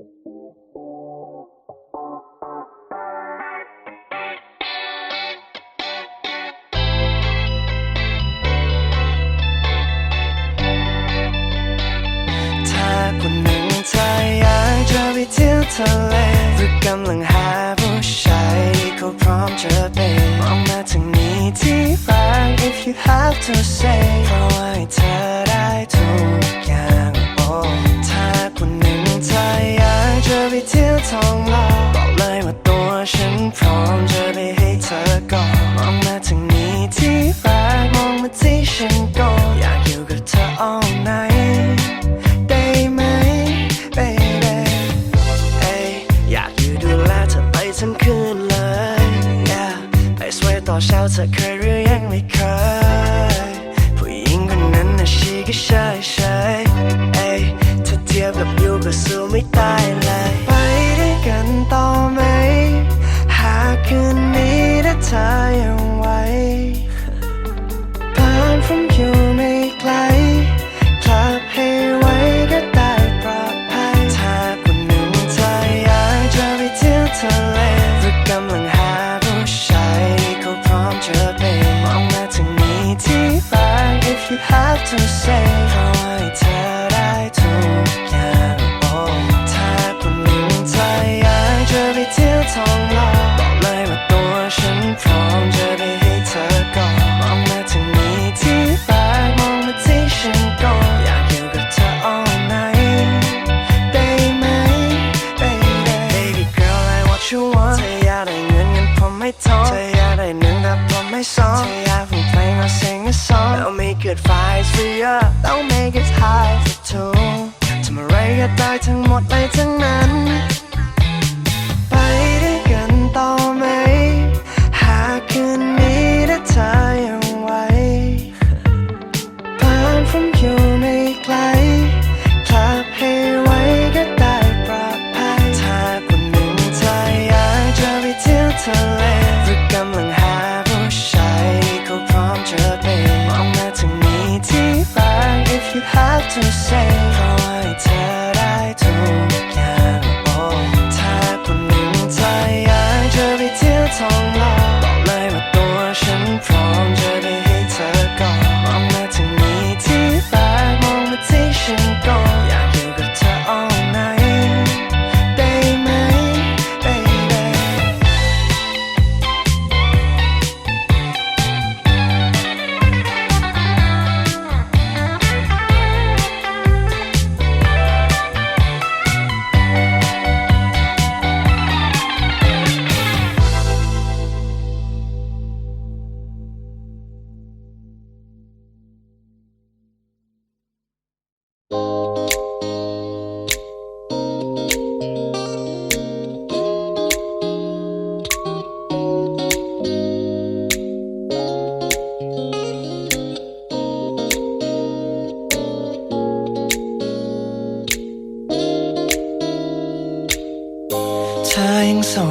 ถ้าคนหนึ่งเธออยากจะไปเที่ยวทะเลหรือกำลังหาผู้ชายเขาพร้อมจะไปมองมาทางนี้ที่รัก if you have to say เพราะว่าเธอ เธอเคยหรือยังไม่เคยผู้หญิงคนนั้นน่ะชีก็ใช่ใช่เอ้ยถ้าเทียบกับยูก็สู้ไม่ตายเลย to say.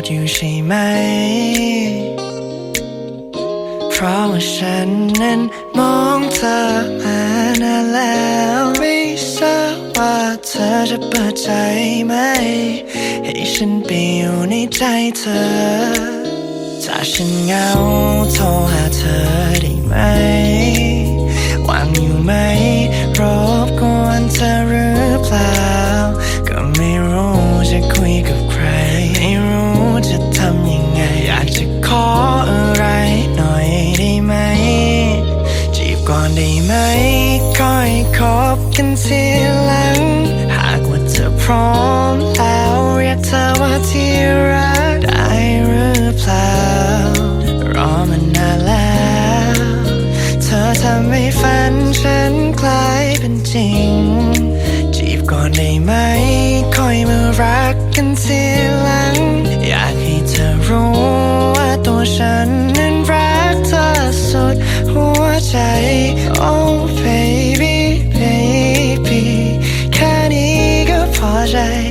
ดอยู่ใช่ไหม เพราะว่าฉันนั้นมองเธอมานานแล้ว ไม่ทราบว่าเธอจะเปิดใจไหม ให้ฉันไปอยู่ในใจเธอ ถ้าฉันเหงาโทรหาเธอได้ไหมวางอยู่ไหมรบกวนเธอหรือเปล่า j'ai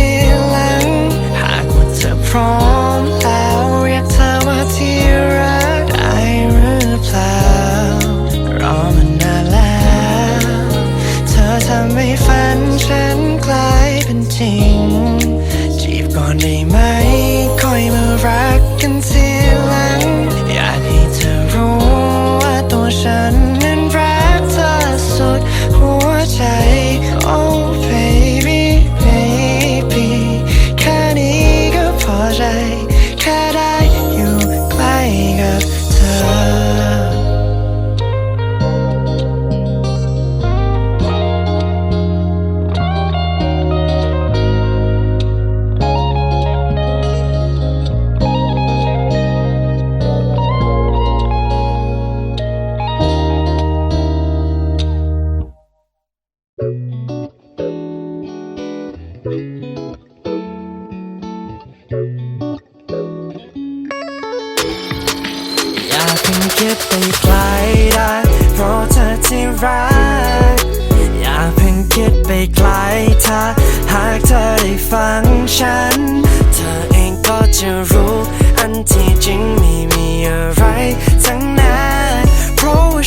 กั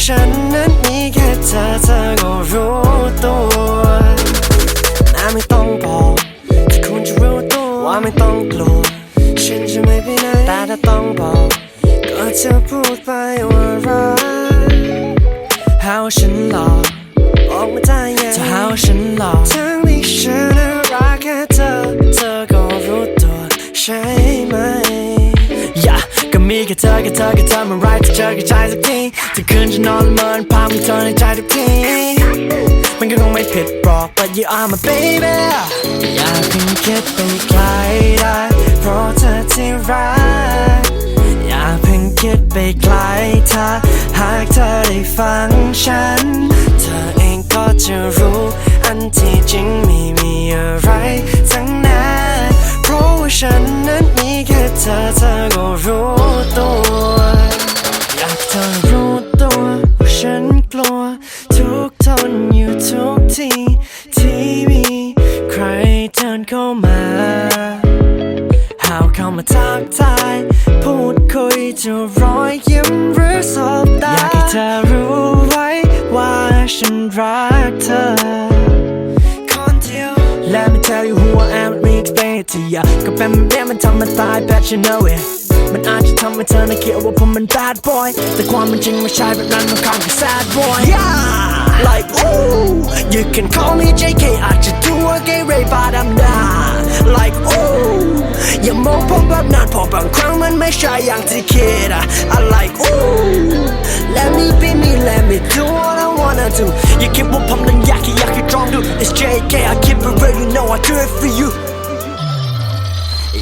ฉันนั้นมีแค่เธอเธอก็รู้ตัวน่าไม่ต้องบอกที่คุณจะรู้ตัวว่าไม่ต้องกลัวฉันจะไม่ไปไหนแต่ถ้าต้องบอกก็จะพูดไปว่ารัก เธอแค่เธอแค่เธอเมื่อไรที่เจอกับใจสักทีที่คืนจะนอนละเมินภาพของเธอในใจทุกทีมันก็คงไม่ผิดหรอก but you are my baby อย่าเพิ่งคิดไปไกลได้ เพราะเธอที่รักอย่าเพิ่งคิดไปไกลถ้าหากเธอได้ฟังฉัน เธอเองก็จะรู้ อันที่จริงไม่มีอะไรทั้งนั้นเพราะว่าฉันนั้น เธอเธอก็รู้ตัว อยากเธอรู้ตัวว่าฉันกลัว ทุกทนอยู่ทุกทีที่มีใครเดินเข้ามาหาวเข้ามาทักทาย พูดคุยจะรอยยิ้มหรือสบตา อยากให้เธอรู้ไว้ว่าฉันรักเธอ me explain it to ya ก็เป็นแบบนี้มันทำมาตาย bet you know it มันอาจจะทำให้เธอน่าคิดว่าผมมัน bad boy แต่ความเป็นจริงไม่ใช่แบบนั้นมันข้างกับ sad boy yeah like ooh you can call me JK อาจจะดูว่า gay ray but I'm not like ooh อย่ามองผมแบบนั้นเพราะบางครั้งมันไม่ใช่อย่างที่คิดอะ I like ooh let me be me let me do what I wanna do อย่าคิดว่าผมนั้นอยากแค่อยากให้ตรองดู it's JK I keep it real you know I do it for you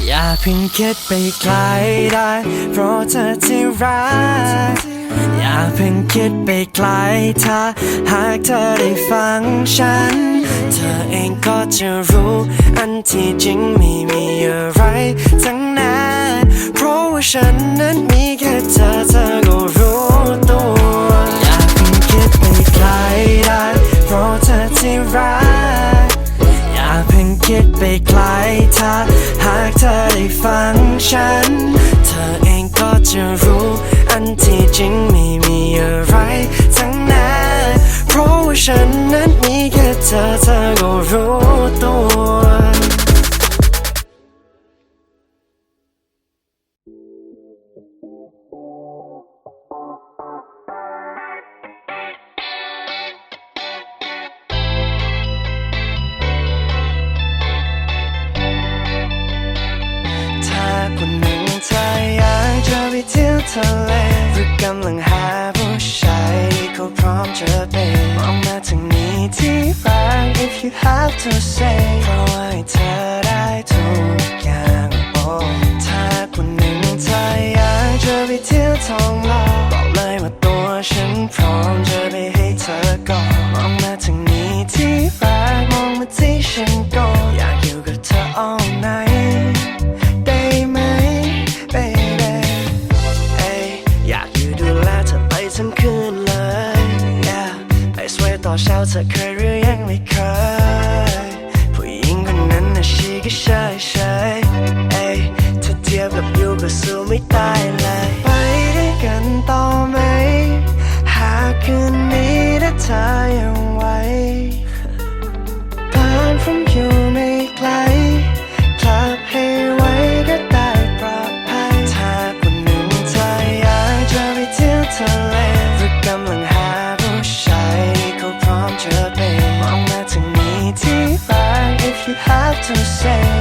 อย่าเพิ่งคิดไปไกลได้ เพราะเธอที่รัก อย่าเพิ่งคิดไปไกลถ้าหากเธอได้ฟังฉัน เธอเองก็จะรู้ อันที่จริงไม่มีอะไรทั้งนั้น เพราะว่าฉันนั้นมีแค่เธอเธอก็รู้ตัว อย่าเพิ่งคิดไปไกลได้ เพราะเธอที่รัก คิดไปไกลถ้าหากเธอได้ฟังฉัน เธอเองก็จะรู้ อันที่จริงไม่มีอะไรทั้งนั้นเพราะว่าฉันนั้นมีแค่เธอเธอก็รู้ตัว to เพราะว่าเธอได้ทุกอย่างถ้าคนหนึ่งเธออยากจะไปธี to say.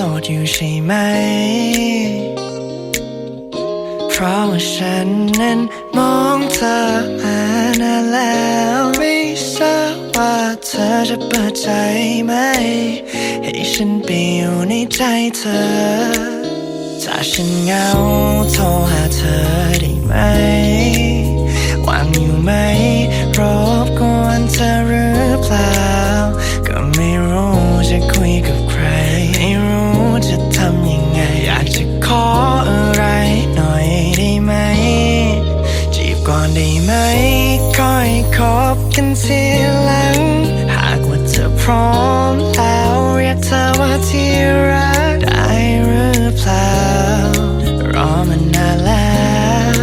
โสดอยู่ใช่ไหม เพราะว่าฉันนั้นมองเธอมานานแล้วไม่ทราบว่าเธอจะเปิดใจไหม ให้ฉันไปอยู่ในใจเธอ ถ้าฉันเหงาโทรหาเธอได้ไหมวางอยู่ไหมรบกวนเธอหรือเปล่า ก็ไม่รู้จะคุยกับันทีหลัง หากว่าเธอพร้อมแล้วเรียกเธอว่าที่รักได้หรือเปล่ารอมันนานแล้ว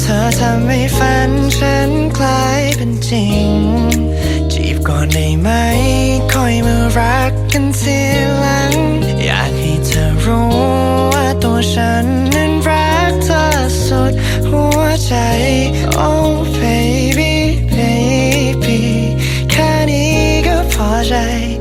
เธอทำให้ฝันฉันกลายเป็นจริง จีบก่อนได้ไหมคอยมือรักกันทีหลัง อยากให้เธอรู้ว่าตัวฉันนั้นรักเธอสุดหัวใจ uważaj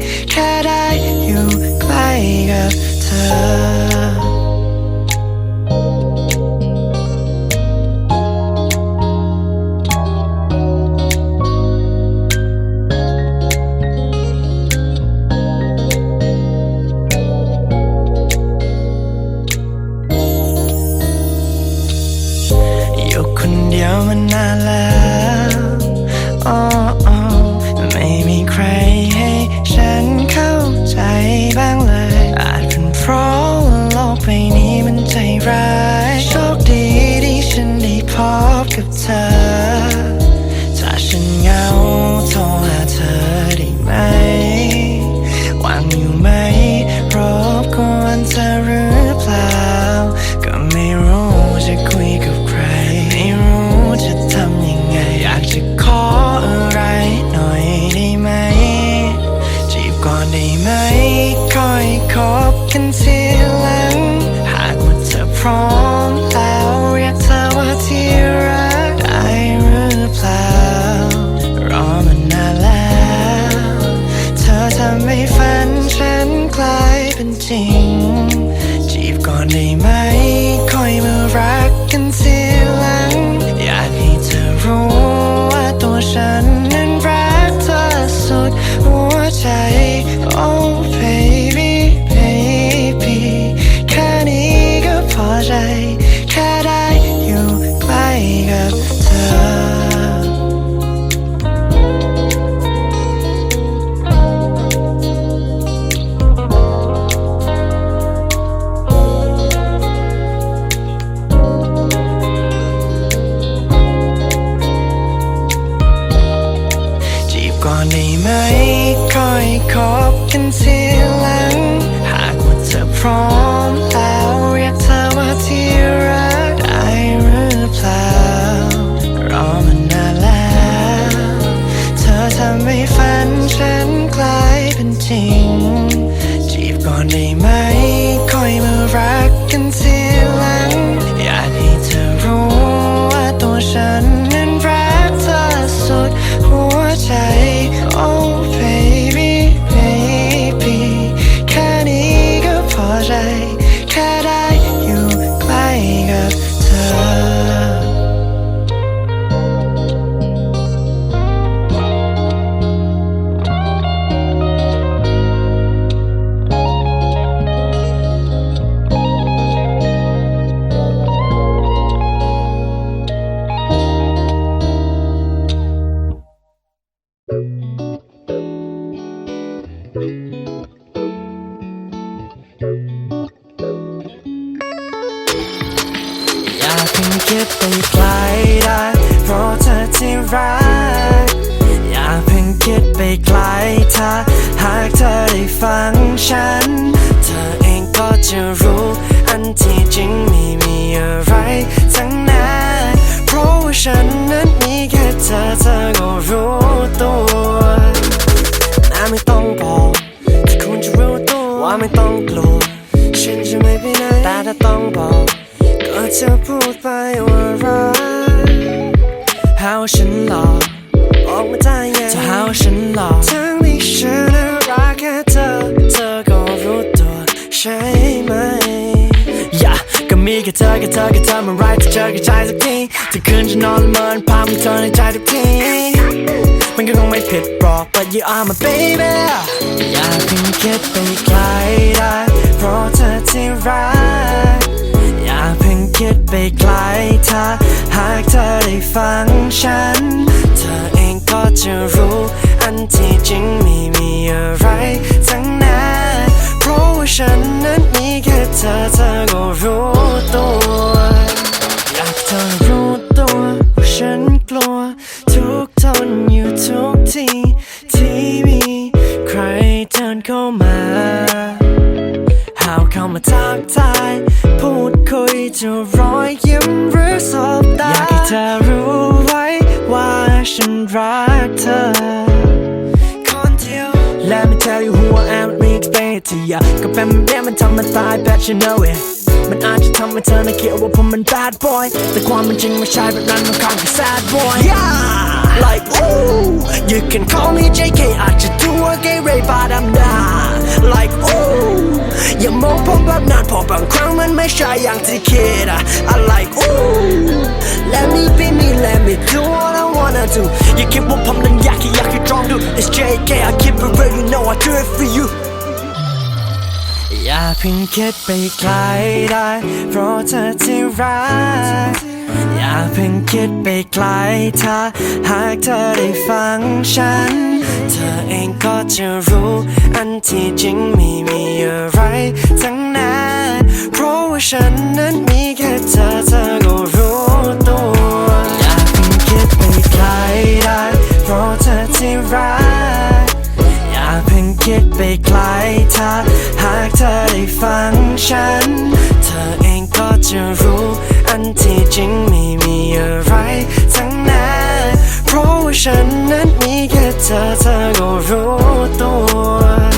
อไรจะเจอกับใจสักทีจะคืนจะนอนละเมินภาพมันเธอในใจทุกที มันก็คงไม่ผิดหรอก but you are my baby อย่าเพิ่งคิดไปไกลได้เพราะเธอที่รัก อย่าเพิ่งคิดไปไกลถ้าหากเธอได้ฟังฉัน เธอเองก็จะรู้อันที่จริงไม่มีอะไรทั้งนั้นเพราะว่าฉันนั้นมีแค่เธอเธอก็รู้ จะรอยยิ้มหรือสบตา อยากให้เธอรู้ไว้ว่าฉันรักเธอ คนเดียว Let me tell you who I am let me explain it to ya ก็เป็นแบบมันทำมันตาย bet you know it มันอาจจะทำให้เธอน่าคิดว่าผมมัน bad boy แต่ความเป็นจริงไม่ใช่แบบนั้นมันข้างกับ sad boy yeah like ooh you can call me JK อาจจะดูว่า gay ray but I'm not like ooh อย่ามองผมแบบนั้นเพราะบางครั้งมันไม่ใช่อย่างที่คิดอะ I like ooh let me be me let me do what I wanna do อย่าคิดว่าผมนั้นอยากแค่อยากให้ลองดู It's JK I keep it real you know I do it for you อย่าเพิ่งคิดไปไกลได้ เพราะเธอที่รัก อย่าเพิ่งคิดไปไกลถ้าหากเธอได้ฟังฉัน เธอเองก็จะรู้ อันที่จริงไม่มีอะไรทั้งนั้น เพราะว่าฉันนั้นมีแค่เธอเธอก็รู้ตัว อย่าเพิ่งคิดไปไกลได้ เพราะเธอที่รัก เพิ่งคิดไปไกลถ้าหากเธอได้ฟังฉัน เธอเองก็จะรู้ อันที่จริงไม่มีอะไรทั้งนั้นเพราะว่าฉันนั้นมีแค่เธอเธอก็รู้ตัว